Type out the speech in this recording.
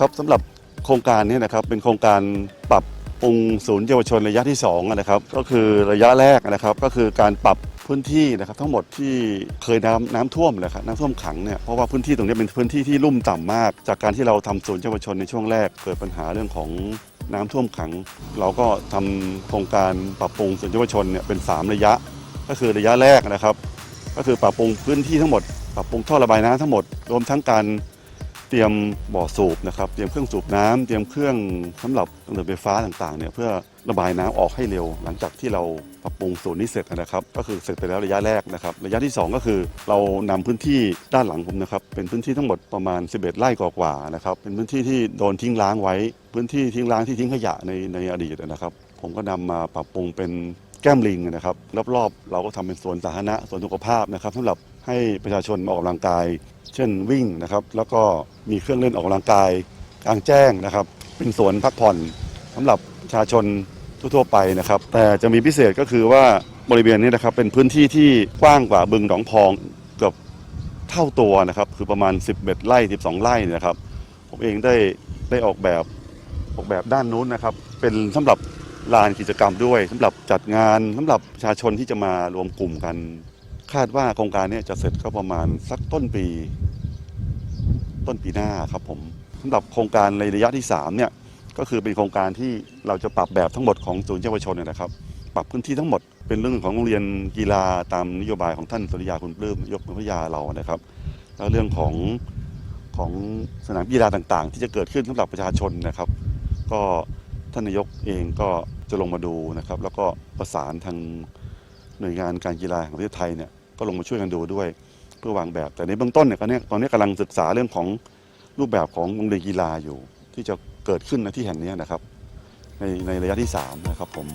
ครับสำหรับโครงการนี้นะครับเป็นโครงการปรับปรุงศูนย์เยาวชนระยะที่2นะครับก็คือระยะแรกนะครับก็คือการปรับพื้นที่นะครับทั้งหมดที่เคยน้ำน้ำท่วมนะครับน้ำท่วมขังเนี่ยเพราะว่าพื้นที่ตรงนี้เป็นพื้นที่ที่ลุ่มต่ำมาก จากการที่เราทำศูนย์เยาวชนในช่วงแรกเกิดปัญหาเรื่องของน้ำท่วมขัง เราก็ทำโครงการปรับปรุงศูนย์เยาวชนเนี่ยเป็นสามระยะ ก็คือระยะแรกนะครับ ก็คือปรับปรุงพื้นที่ทั้งหมด ปรับปรุงท่อระบายน้ำทั้งหมดรวมทั้งการ เตรียมบ่อสูบนะครับ เตรียมเครื่องสูบน้ำเตรียมเครื่องสำหรับระบบไฟฟ้าต่างๆเนี่ยเพื่อระบายน้ำออกให้เร็ว หลังจากที่เราปรับปรุงศูนย์นี้เสร็จนะครับ ก็คือเสร็จไปแล้วระยะแรกนะครับ ระยะที่ 2 ก็คือเรานำพื้นที่ด้านหลังผมนะครับ เป็นพื้นที่ทั้งหมดประมาณ 11 ไร่กว่าๆนะครับ เป็นพื้นที่ที่โดนทิ้งร้างไว้ พื้นที่ทิ้งร้างที่ทิ้งขยะในในอดีตนะครับ ผมก็นำมาปรับปรุงเป็นแก้มลิงนะครับรอบๆ เราก็ทำเป็นสวนสาธารณะสวนสุขภาพนะครับสำหรับ ให้ประชาชนมาออกกำลังกาย เช่นวิ่งนะครับ แล้วก็มีเครื่องเล่นออกกำลังกายกลางแจ้งนะครับ เป็นสวนพักผ่อนสำหรับประชาชนทั่วๆไปนะครับ แต่จะมีพิเศษก็คือว่าบริเวณนี้นะครับเป็นพื้นที่ที่กว้างกว่าบึงหนองพองเกือบเท่าตัวนะครับ คือประมาณ 11 ไร่ 12 ไร่นะครับ ผมเองได้ได้ออกแบบออกแบบด้านนู้นนะครับ เป็นสำหรับลานกิจกรรมด้วยสำหรับจัดงานสำหรับประชาชนที่จะมารวมกลุ่มกัน คาดว่าโครงการนี้จะเสร็จก็ประมาณสักต้นปี ต้นปีหน้าครับผมสำหรับโครงการในระยะที่3เนี่ยก็คือเป็นโครงการที่เราจะปรับแบบทั้งหมดของศูนย์เยาวชนเนยนะครับ ปรับพื้นที่ทั้งหมดเป็นเรื่องของโรงเรียนกีฬาตามนโยบายของท่านสุริยาคุณปลื้มนายกพัทยาเรานะครับ แล้วเรื่องของของสนามกีฬาต่างๆ ที่จะเกิดขึ้นสำหรับประชาชนนะครับ ก็ท่านนายกเองก็จะลงมาดูนะครับ แล้วก็ประสานทางหน่วยงานการกีฬาแห่งประเทศไทยเนี่ย ก็ลงมาช่วยกันดูด้วย เพื่อวางแบบ แต่ในเบื้องต้นเนี่ยตอนนี้ตอนนี้กำลังศึกษาเรื่องของรูปแบบของโรงเรียนกีฬาอยู่ ที่จะเกิดขึ้นในที่แห่งนี้นะครับ ในในระยะที่3นะครับผม